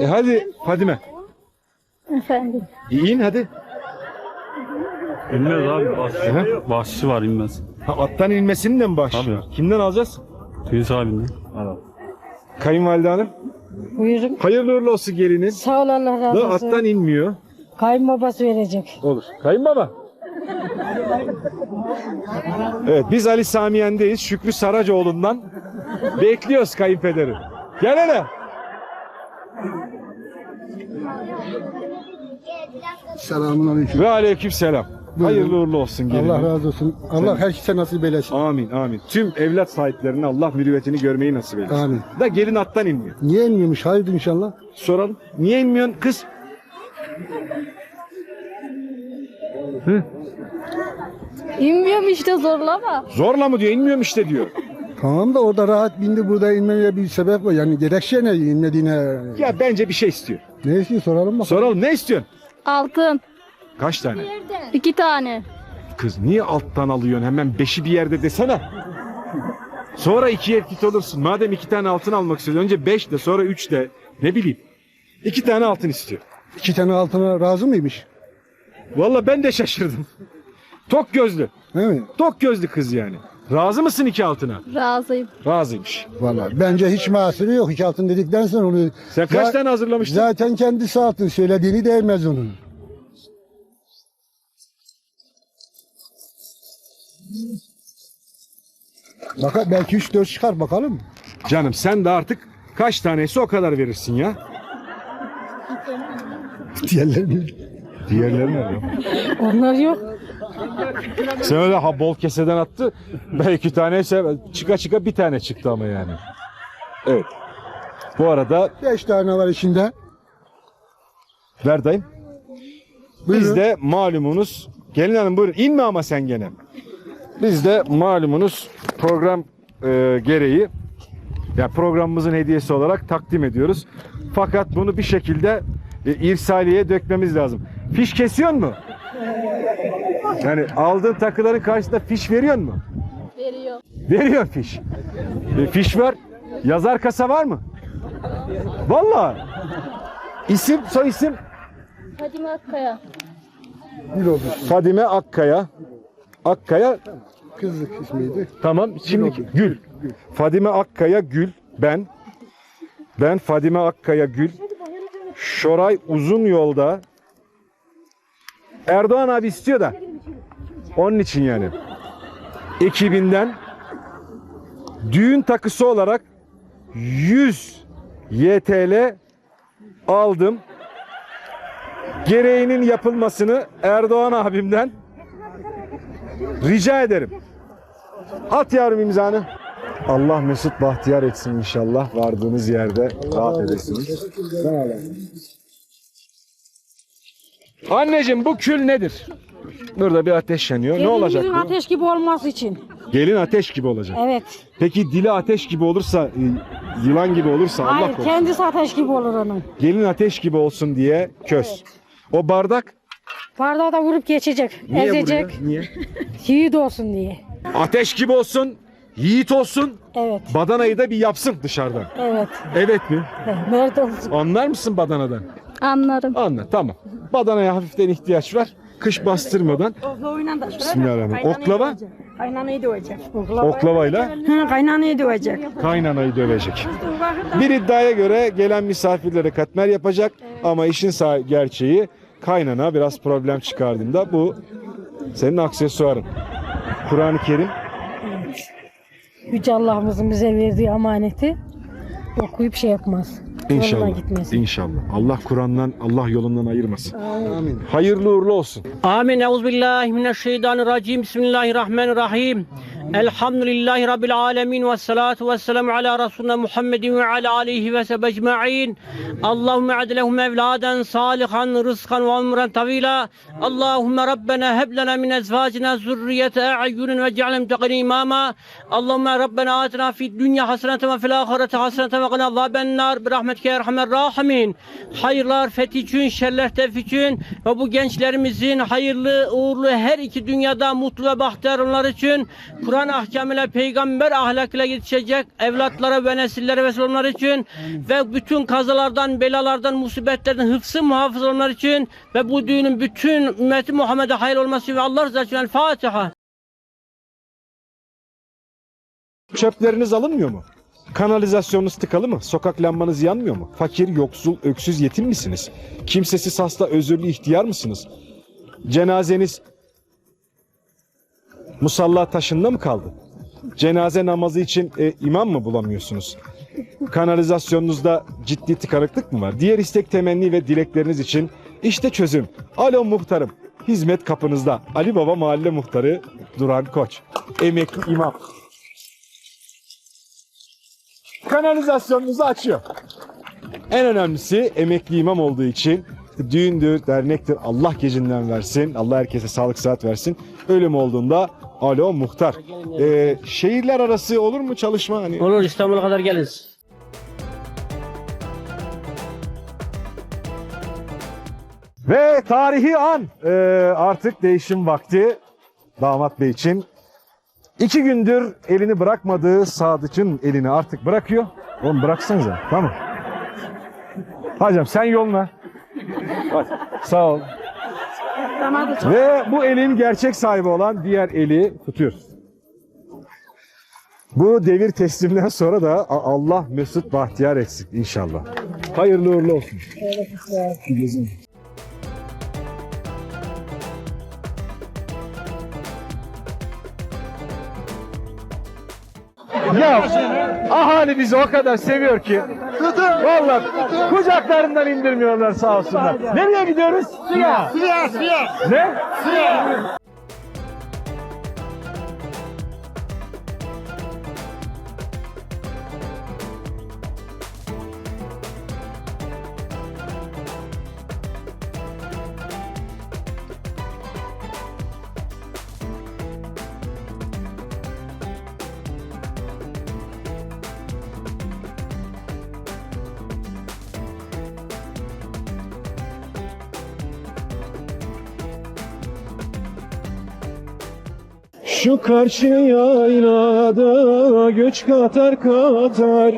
E hadi Fadime. Efendim. İn hadi. İnmez abi bahşişi. Hı? Bahşişi var inmez. Ha, attan inmesinin de mi baş? Tabii. Kimden alacağız? Tüy sahibinden. Kayınvalide hanım. Buyurun. Hayırlı uğurlu olsun geliniz. Sağ ol Allah razı Da olsun. attan inmiyor. Kayınbabası verecek. Olur. Kayınbaba. Evet biz Ali Samiyen'deyiz. Şükrü Saracoğlu'ndan bekliyoruz kayınpederi. Gel hele. Selamun aleyküm. Ve aleyküm selam. Hayırlı uğurlu olsun gelin. Allah razı olsun. Allah herkese nasip eylesin. Amin amin. Tüm evlat sahiplerine Allah mürüvvetini görmeyi nasip eylesin. Amin. Da gelin attan inmiyor. Niye inmiyormuş? Hayırdır inşallah. Soralım. Niye inmiyorsun kız? İnmiyorum işte zorlama. Zorla mı diyor? İnmiyorum işte diyor. Tamam da orada rahat bindi burada inmeye bir sebep var. Yani gerekçe ne inmediğine? Ya bence bir şey istiyor. Ne istiyor soralım bakalım. Soralım ne istiyorsun? Altın. Kaç tane? iki tane. Kız niye alttan alıyorsun hemen beşi bir yerde desene. Sonra ikiye git olursun. Madem iki tane altın almak istiyorsun önce beş de sonra üç de ne bileyim. İki tane altın istiyor. İki tane altına razı mıymış? Vallahi ben de şaşırdım. Tok gözlü. Değil mi? Tok gözlü kız yani. Razı mısın iki altına? Razıyım. Razıymış. Vallahi bence hiç mahsuru yok. İki altın dedikten sonra onu... Sen kaç tane hazırlamıştın? Zaten kendisi altın. Söylediğini değmez onun. Bak belki 3-4 çıkar bakalım. Canım sen de artık kaç tanesi o kadar verirsin ya. Diğerlerini Diğerleri nerede? Onlar yok. Sen öyle ha bol keseden attı. Belki tane çıka çıka bir tane çıktı ama yani. Evet. Bu arada 5 tane var içinde. ver dayım. Biz de malumunuz gelin hanım buyurun inme ama sen gene. Biz de malumunuz program e, gereği ya programımızın hediyesi olarak takdim ediyoruz. Fakat bunu bir şekilde e, irsaliye dökmemiz lazım. Fiş kesiyor mu? Yani aldığın takıların karşısında fiş veriyor mu? Veriyor. Veriyor fiş. E, fiş var. Yazar kasa var mı? Vallahi. İsim, soy isim Fadime Akkaya. Bir oldu. Fadime Akkaya. Akkaya Kızlık ismiydi. tamam. Şimdi Gül. Fadime Akkaya Gül. Ben. Ben Fadime Akkaya Gül. Şoray uzun yolda. Erdoğan abi istiyor da. Onun için yani. Ekibinden düğün takısı olarak 100 YTL aldım. Gereğinin yapılmasını Erdoğan abimden rica ederim. At yavrum imzanı. Allah mesut bahtiyar etsin inşallah. Vardığınız yerde rahat edesiniz. Anneciğim bu kül nedir? Burada bir ateş yanıyor. Ne olacak bu? ateş gibi olması için. Gelin ateş gibi olacak. Evet. Peki dili ateş gibi olursa, e, yılan gibi olursa Allah Hayır korusun. kendisi ateş gibi olur onun. Gelin ateş gibi olsun diye köz. O bardak Bardağı da vurup geçecek. niye ezecek. vuruyor? Niye? Yiğit olsun diye. Ateş gibi olsun, yiğit olsun, Evet. badanayı da bir yapsın dışarıdan. Evet. Evet mi? Mert olsun. Anlar mısın badanadan? Anlarım. Anla tamam. Badanaya hafiften ihtiyaç var. Kış bastırmadan. Bismillahirrahmanirrahim. Oklava Kaynanayı dövecek. oklavayla Hı, kaynanayı dövecek. kaynanayı dövecek. Bir iddiaya göre gelen misafirlere katmer yapacak ama işin gerçeği kaynana biraz problem çıkardığında bu senin aksesuarın. Kur'an-ı Kerim Yüce Allah'ımızın bize verdiği amaneti okuyup şey yapmaz. inşallah. Gitmesin. İnşallah. Allah Kur'an'dan Allah yolundan ayırmasın. Hayırlı uğurlu olsun. Amin. Euzubillahimineşşeytanirracim. Bismillahirrahmanirrahim. Elhamdülillahi Rabbil alemin ve salatu ve selamu ala Resulüne Muhammedin ve ala alihi ve ecma'in. Allahümme adlehum evladen salihan rızkan ve umren tavila. Allahümme Rabbena heb lena min ezvacina zürriyete e'ayyunin ve ce'alem teqin imama. Allahümme Rabbena atina fid dünya haseneten ve fil ahirete haseneten ve qina azaben nar. Bir rahmetke erhamer rahimin. Hayırlar fethi için, şerler tevfik için ve bu gençlerimizin hayırlı, uğurlu her iki dünyada mutlu ve bahtiyar onlar için Kur'an Kur'an ahkamıyla, peygamber ahlakıyla yetişecek evlatlara ve nesillere vesile olmalar için ve bütün kazalardan, belalardan, musibetlerden hıfzı muhafız olmalar için ve bu düğünün bütün ümmeti Muhammed'e hayır olması ve Allah rızası için El Fatiha. Çöpleriniz alınmıyor mu? Kanalizasyonunuz tıkalı mı? Sokak lambanız yanmıyor mu? Fakir, yoksul, öksüz, yetim misiniz? Kimsesiz hasta, özürlü ihtiyar mısınız? Cenazeniz musalla taşında mı kaldı? Cenaze namazı için e, imam mı bulamıyorsunuz? Kanalizasyonunuzda ciddi tıkanıklık mı var? Diğer istek, temenni ve dilekleriniz için işte çözüm. Alo muhtarım. Hizmet kapınızda. Ali Baba Mahalle Muhtarı Duran Koç. Emekli imam. kanalizasyonunuzu açıyor. En önemlisi emekli imam olduğu için düğündür, dernektir. Allah gecinden versin. Allah herkese sağlık sıhhat versin. Ölüm olduğunda alo muhtar. Ee, şehirler arası olur mu çalışma? Hani Olur İstanbul'a kadar geliriz. Ve tarihi an Ee, artık değişim vakti damat bey için. İki gündür elini bırakmadığı Sadıç'ın elini artık bırakıyor. Oğlum bıraksanıza tamam. Hacım sen yoluna. Hadi, sağ ol. Ve bu elin gerçek sahibi olan diğer eli tutuyoruz. Bu devir teslimden sonra da Allah Mesut Bahtiyar etsin inşallah. Hayırlı uğurlu olsun. Ya ahali bizi o kadar seviyor ki. Vallahi kucaklarından indirmiyorlar sağ olsunlar. Nereye gidiyoruz? Suya. Suya, suya. Ne? Suya. Şu karşı yaylada göç katar katar.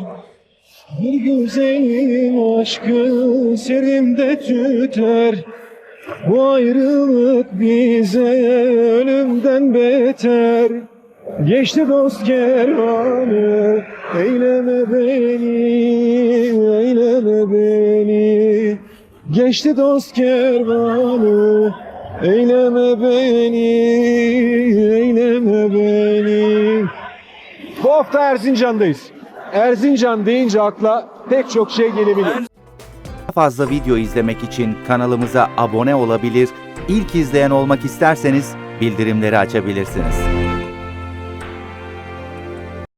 Bir güzelim aşkı serimde tüter. Bu ayrılık bize ölümden beter. Geçti dost kervanı Eyleme beni, eyleme beni. Geçti dost kervanı Eyleme beni, eyleme beni Bu hafta Erzincan'dayız. Erzincan deyince akla pek çok şey gelebilir. Daha fazla video izlemek için kanalımıza abone olabilir, ilk izleyen olmak isterseniz bildirimleri açabilirsiniz.